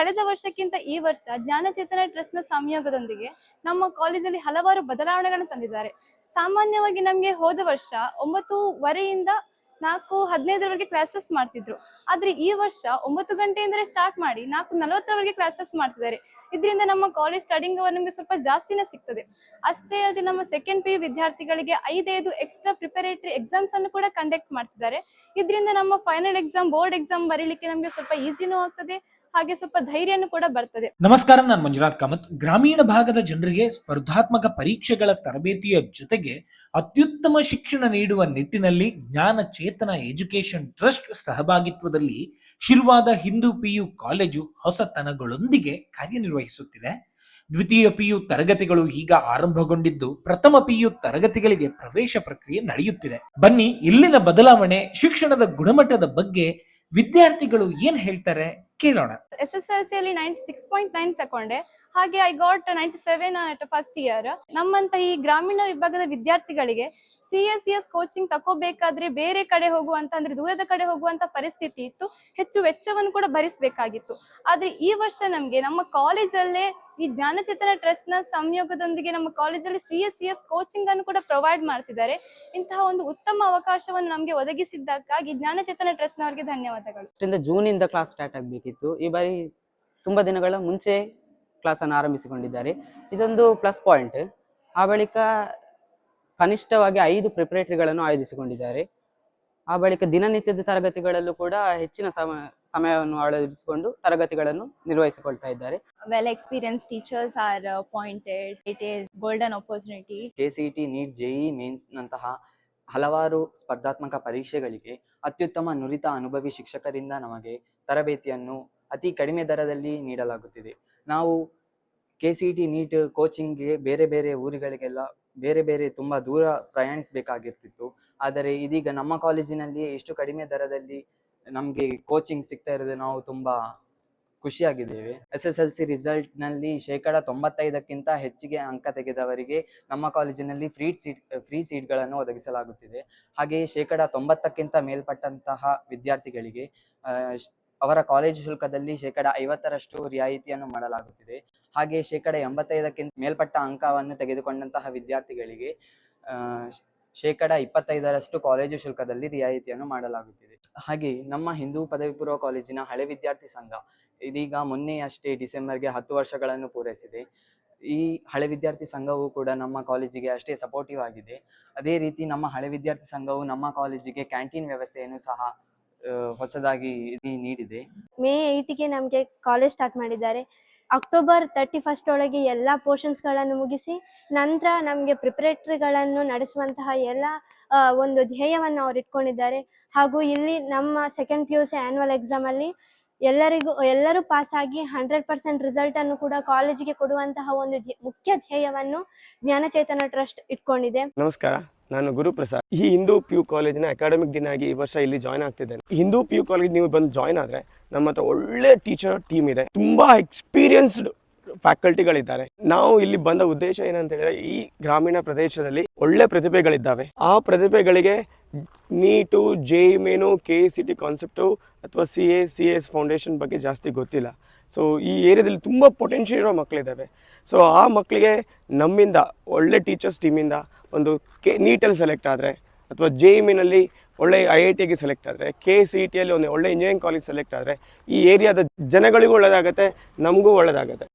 ಕಳೆದ ವರ್ಷಕ್ಕಿಂತ ಈ ವರ್ಷ ಜ್ಞಾನಚೇತನ ಟ್ರಸ್ಟ್ನ ಸಂಯೋಗದೊಂದಿಗೆ ನಮ್ಮ ಕಾಲೇಜಲ್ಲಿ ಹಲವಾರು ಬದಲಾವಣೆಗಳನ್ನು ತಂದಿದ್ದಾರೆ. ಸಾಮಾನ್ಯವಾಗಿ ನಮಗೆ ಹೋದ ವರ್ಷ ಒಂಬತ್ತೂವರೆಯಿಂದ ನಾಲ್ಕು ಹದಿನೈದರವರೆಗೆ ಕ್ಲಾಸಸ್ ಮಾಡ್ತಿದ್ರು. ಆದ್ರೆ ಈ ವರ್ಷ ಒಂಬತ್ತು ಗಂಟೆಯಿಂದಲೇ ಸ್ಟಾರ್ಟ್ ಮಾಡಿ ನಾಲ್ಕು ನಲವತ್ತರವರೆಗೆ ಕ್ಲಾಸಸ್ ಮಾಡ್ತಿದ್ದಾರೆ. ಇದರಿಂದ ನಮ್ಮ ಕಾಲೇಜ್ ಸ್ಟಡಿಂಗ್ ಅವರ್ ನಮಗೆ ಸ್ವಲ್ಪ ಜಾಸ್ತಿನೇ ಸಿಗ್ತದೆ. ಅಷ್ಟೇ ಅಲ್ಲದೆ ನಮ್ಮ ಸೆಕೆಂಡ್ ಪಿ ಯು ವಿದ್ಯಾರ್ಥಿಗಳಿಗೆ ಐದೈದು ಎಕ್ಸ್ಟ್ರಾ ಪ್ರಿಪರೇಟರಿ ಎಕ್ಸಾಮ್ಸ್ ಅನ್ನು ಕೂಡ ಕಂಡಕ್ಟ್ ಮಾಡ್ತಿದ್ದಾರೆ. ಇದರಿಂದ ನಮ್ಮ ಫೈನಲ್ ಎಕ್ಸಾಮ್ ಬೋರ್ಡ್ ಎಕ್ಸಾಮ್ ಬರೀಲಿಕ್ಕೆ ನಮಗೆ ಸ್ವಲ್ಪ ಈಸಿನೂ ಆಗ್ತದೆ. ಹಾಗೆ ಸ್ವಲ್ಪ ಧೈರ್ಯನೂ ಕೂಡ ಬರ್ತದೆ. ನಮಸ್ಕಾರ, ನಾನು ಮಂಜುನಾಥ್ ಕಾಮತ್. ಗ್ರಾಮೀಣ ಭಾಗದ ಜನರಿಗೆ ಸ್ಪರ್ಧಾತ್ಮಕ ಪರೀಕ್ಷೆಗಳ ತರಬೇತಿಯ ಜೊತೆಗೆ ಅತ್ಯುತ್ತಮ ಶಿಕ್ಷಣ ನೀಡುವ ನಿಟ್ಟಿನಲ್ಲಿ ಜ್ಞಾನ ಚೇತನ ಎಜುಕೇಶನ್ ಟ್ರಸ್ಟ್ ಸಹಭಾಗಿತ್ವದಲ್ಲಿ ಶಿರುವಾದ ಹಿಂದೂ ಪಿಯು ಕಾಲೇಜು ಹೊಸತನಗಳೊಂದಿಗೆ ಕಾರ್ಯನಿರ್ವಹಿಸುತ್ತಿದೆ. ದ್ವಿತೀಯ ಪಿಯು ತರಗತಿಗಳು ಈಗ ಆರಂಭಗೊಂಡಿದ್ದು ಪ್ರಥಮ ಪಿಯು ತರಗತಿಗಳಿಗೆ ಪ್ರವೇಶ ಪ್ರಕ್ರಿಯೆ ನಡೆಯುತ್ತಿದೆ. ಬನ್ನಿ, ಇಲ್ಲಿನ ಬದಲಾವಣೆ ಶಿಕ್ಷಣದ ಗುಣಮಟ್ಟದ ಬಗ್ಗೆ ವಿದ್ಯಾರ್ಥಿಗಳು ಏನ್ ಹೇಳ್ತಾರೆ? ಕೇಳೋಣ. ಎಸ್ ಎಸ್ ಎಲ್ ಸಿ ಅಲ್ಲಿ ನೈಂಟಿ ಸಿಕ್ಸ್ ಪಾಯಿಂಟ್ ನೈನ್ ತಕೊಂಡೆ. ಹಾಗೆ I got ninety seven at first year ನಮ್ಮಂತ ಈ ಗ್ರಾಮೀಣ ವಿಭಾಗದ ವಿದ್ಯಾರ್ಥಿಗಳಿಗೆ C S C S coaching ತಕೋಬೇಕಾದ್ರೆ ಬೇರೆ ಕಡೆ ಹೋಗುವಂತ, ಅಂದ್ರೆ ದೂರದ ಕಡೆ ಹೋಗುವಂತ ಪರಿಸ್ಥಿತಿ ಇತ್ತು. ಹೆಚ್ಚು ವೆಚ್ಚವನ್ನು ಕೂಡ ಭರಿಸಬೇಕಾಗಿತ್ತು. ಆದ್ರೆ ಈ ವರ್ಷ ನಮ್ಗೆ ನಮ್ಮ ಕಾಲೇಜಲ್ಲೇ ಈ ಜ್ಞಾನಚೇತನ ಟ್ರಸ್ಟ್ನ ಸಂಯೋಗದೊಂದಿಗೆ ನಮ್ಮ ಕಾಲೇಜಲ್ಲಿ C S C S coaching ಅನ್ನು ಕೂಡ ಪ್ರೊವೈಡ್ ಮಾಡ್ತಿದ್ದಾರೆ. ಇಂತಹ ಒಂದು ಉತ್ತಮ ಅವಕಾಶವನ್ನು ನಮಗೆ ಒದಗಿಸಿದ್ದಕ್ಕಾಗಿ ಜ್ಞಾನಚೇತನ ಟ್ರಸ್ಟ್ ನವರಿಗೆ ಧನ್ಯವಾದಗಳು. ಇಂದ ಜೂನಿಂದ ಕ್ಲಾಸ್ ಸ್ಟಾರ್ಟ್ ಆಗಬೇಕಿತ್ತು. ಈ ಬಾರಿ ತುಂಬಾ ದಿನಗಳ ಮುಂಚೆ ಕ್ಲಾಸನ್ನು ಆರಂಭಿಸಿಕೊಂಡಿದ್ದಾರೆ. ಇದೊಂದು ಪ್ಲಸ್ ಪಾಯಿಂಟ್ ಆ ಬಳಿಕ ಕನಿಷ್ಠವಾಗಿ ಐದು ಪ್ರಿಪರೇಟರಿಗಳನ್ನು ಆಯೋಜಿಸಿಕೊಂಡಿದ್ದಾರೆ. ಆ ಬಳಿಕ ದಿನನಿತ್ಯದ ತರಗತಿಗಳಲ್ಲೂ ಕೂಡ ಹೆಚ್ಚಿನ ಸಮ ಸಮಯವನ್ನು ಅಳವಡಿಸಿಕೊಂಡು ತರಗತಿಗಳನ್ನು ನಿರ್ವಹಿಸಿಕೊಳ್ತಾ ಇದ್ದಾರೆ. Well experience teachers are appointed it is golden opportunity K C T NEET JEE ಮೇನ್ಸ್ನಂತಹ ಹಲವಾರು ಸ್ಪರ್ಧಾತ್ಮಕ ಪರೀಕ್ಷೆಗಳಿಗೆ ಅತ್ಯುತ್ತಮ ನುರಿತ ಅನುಭವಿ ಶಿಕ್ಷಕರಿಂದ ನಮಗೆ ತರಬೇತಿಯನ್ನು ಅತಿ ಕಡಿಮೆ ದರದಲ್ಲಿ ನೀಡಲಾಗುತ್ತಿದೆ. ನಾವು ಕೆ ಸಿ ಟಿ ನೀಟ್ ಕೋಚಿಂಗ್ಗೆ ಬೇರೆ ಬೇರೆ ಊರುಗಳಿಗೆಲ್ಲ ಬೇರೆ ಬೇರೆ ತುಂಬ ದೂರ ಪ್ರಯಾಣಿಸಬೇಕಾಗಿರ್ತಿತ್ತು. ಆದರೆ ಇದೀಗ ನಮ್ಮ ಕಾಲೇಜಿನಲ್ಲಿ ಎಷ್ಟು ಕಡಿಮೆ ದರದಲ್ಲಿ ನಮಗೆ ಕೋಚಿಂಗ್ ಸಿಗ್ತಾ ಇರೋದು ನಾವು ತುಂಬ ಖುಷಿಯಾಗಿದ್ದೇವೆ. ಎಸ್ ಎಸ್ ಎಲ್ ಸಿ ರಿಸಲ್ಟ್ನಲ್ಲಿ ಶೇಕಡ ತೊಂಬತ್ತೈದಕ್ಕಿಂತ ಹೆಚ್ಚಿಗೆ ಅಂಕ ತೆಗೆದವರಿಗೆ ನಮ್ಮ ಕಾಲೇಜಿನಲ್ಲಿ ಫ್ರೀ ಸೀಟ್ ಫ್ರೀ ಸೀಟ್ಗಳನ್ನು ಒದಗಿಸಲಾಗುತ್ತಿದೆ. ಹಾಗೆಯೇ ಶೇಕಡ ತೊಂಬತ್ತಕ್ಕಿಂತ ಮೇಲ್ಪಟ್ಟಂತಹ ವಿದ್ಯಾರ್ಥಿಗಳಿಗೆ ಅವರ ಕಾಲೇಜು ಶುಲ್ಕದಲ್ಲಿ ಶೇಕಡ ಐವತ್ತರಷ್ಟು ರಿಯಾಯಿತಿಯನ್ನು ಮಾಡಲಾಗುತ್ತಿದೆ. ಹಾಗೆ ಶೇಕಡ ಎಂಬತ್ತೈದಕ್ಕಿಂತ ಮೇಲ್ಪಟ್ಟ ಅಂಕವನ್ನು ತೆಗೆದುಕೊಂಡಂತಹ ವಿದ್ಯಾರ್ಥಿಗಳಿಗೆ ಶೇಕಡ ಇಪ್ಪತ್ತೈದರಷ್ಟು ಕಾಲೇಜು ಶುಲ್ಕದಲ್ಲಿ ರಿಯಾಯಿತಿಯನ್ನು ಮಾಡಲಾಗುತ್ತಿದೆ. ಹಾಗೆ ನಮ್ಮ ಹಿಂದೂ ಪದವಿ ಪೂರ್ವ ಕಾಲೇಜಿನ ಹಳೆ ವಿದ್ಯಾರ್ಥಿ ಸಂಘ ಇದೀಗ ಮೊನ್ನೆಯಷ್ಟೇ ಡಿಸೆಂಬರ್ಗೆ ಹತ್ತು ವರ್ಷಗಳನ್ನು ಪೂರೈಸಿದೆ. ಈ ಹಳೆ ವಿದ್ಯಾರ್ಥಿ ಸಂಘವು ಕೂಡ ನಮ್ಮ ಕಾಲೇಜಿಗೆ ಅಷ್ಟೇ ಸಪೋರ್ಟಿವ್ ಆಗಿದೆ. ಅದೇ ರೀತಿ ನಮ್ಮ ಹಳೆ ವಿದ್ಯಾರ್ಥಿ ಸಂಘವು ನಮ್ಮ ಕಾಲೇಜಿಗೆ ಕ್ಯಾಂಟೀನ್ ವ್ಯವಸ್ಥೆಯನ್ನು ಸಹ ಹೊಸದಾಗಿ ನೀಡಿದೆ. ಮೇ ಏಯ್ಟಿಗೆ ನಮಗೆ ಕಾಲೇಜ್ ಸ್ಟಾರ್ಟ್ ಮಾಡಿದ್ದಾರೆ. ಅಕ್ಟೋಬರ್ ತರ್ಟಿ ಫಸ್ಟ್ ಒಳಗೆ ಎಲ್ಲ ಪೋರ್ಷನ್ಸ್ಗಳನ್ನು ಮುಗಿಸಿ ನಂತರ ನಮಗೆ ಪ್ರಿಪರೇಟರಿಗಳನ್ನು ನಡೆಸುವಂತಹ ಎಲ್ಲ ಒಂದು ಧ್ಯೇಯವನ್ನು ಅವರು ಇಟ್ಕೊಂಡಿದ್ದಾರೆ. ಹಾಗೂ ಇಲ್ಲಿ ನಮ್ಮ second P U C annual ಎಕ್ಸಾಮಲ್ಲಿ ಎಲ್ಲರಿಗೂ ಎಲ್ಲರೂ ಪಾಸ್ ಆಗಿ ಹಂಡ್ರೆಡ್ ಪರ್ಸೆಂಟ್ ರಿಸಲ್ಟನ್ನು ಕೂಡ ಕಾಲೇಜಿಗೆ ಕೊಡುವಂತಹ ಒಂದು ಮುಖ್ಯ ಧ್ಯೇಯವನ್ನು ಜ್ಞಾನಚೇತನ ಟ್ರಸ್ಟ್ ಇಟ್ಕೊಂಡಿದೆ. ನಮಸ್ಕಾರ. ನಾನು ಗುರುಪ್ರಸಾದ್. ಈ ಹಿಂದೂ ಪಿ ಯು ಕಾಲೇಜಿನ ಅಕಾಡೆಮಿಕ್ ದಿನ ಆಗಿ ಈ ವರ್ಷ ಇಲ್ಲಿ ಜಾಯ್ನ್ ಆಗ್ತಿದ್ದೇನೆ. ಹಿಂದೂ ಪಿ ಯು ಕಾಲೇಜ್ ನೀವು ಬಂದು ಜಾಯ್ನ್ ಆದರೆ ನಮ್ಮ ಹತ್ರ ಒಳ್ಳೆ ಟೀಚರ್ ಟೀಮ್ ಇದೆ. ತುಂಬ ಎಕ್ಸ್ಪೀರಿಯನ್ಸ್ಡ್ ಫ್ಯಾಕಲ್ಟಿಗಳಿದ್ದಾರೆ. ನಾವು ಇಲ್ಲಿ ಬಂದ ಉದ್ದೇಶ ಏನಂತ ಹೇಳಿದ್ರೆ ಈ ಗ್ರಾಮೀಣ ಪ್ರದೇಶದಲ್ಲಿ ಒಳ್ಳೆ ಪ್ರತಿಭೆಗಳಿದ್ದಾವೆ. ಆ ಪ್ರತಿಭೆಗಳಿಗೆ NEET JEE main K C T concept ಅಥವಾ C A C S foundation ಬಗ್ಗೆ ಜಾಸ್ತಿ ಗೊತ್ತಿಲ್ಲ. ಸೊ ಈ ಏರಿಯಾದಲ್ಲಿ ತುಂಬ ಪೊಟೆನ್ಷಿಯಲ್ ಇರೋ ಮಕ್ಕಳಿದ್ದಾವೆ ಸೊ ಆ ಮಕ್ಕಳಿಗೆ ನಮ್ಮಿಂದ, ಒಳ್ಳೆ ಟೀಚರ್ಸ್ ಟೀಮಿಂದ ಒಂದು ಕೆ ನೀಟಲ್ಲಿ ಸೆಲೆಕ್ಟ್ ಆದರೆ, ಅಥವಾ ಜೆ ಇಮಿನಲ್ಲಿ ಒಳ್ಳೆ ಐ ಐ ಟಿಗೆ ಸೆಲೆಕ್ಟ್ ಆದರೆ, ಕೆ ಸಿ ಟಿಯಲ್ಲಿ ಒಂದು ಒಳ್ಳೆ ಇಂಜಿನಿಯರಿಂಗ್ ಕಾಲೇಜ್ ಸೆಲೆಕ್ಟ್ ಆದರೆ, ಈ ಏರಿಯಾದ ಜನಗಳಿಗೂ ಒಳ್ಳೆಯದಾಗತ್ತೆ ನಮಗೂ ಒಳ್ಳೆಯದಾಗುತ್ತೆ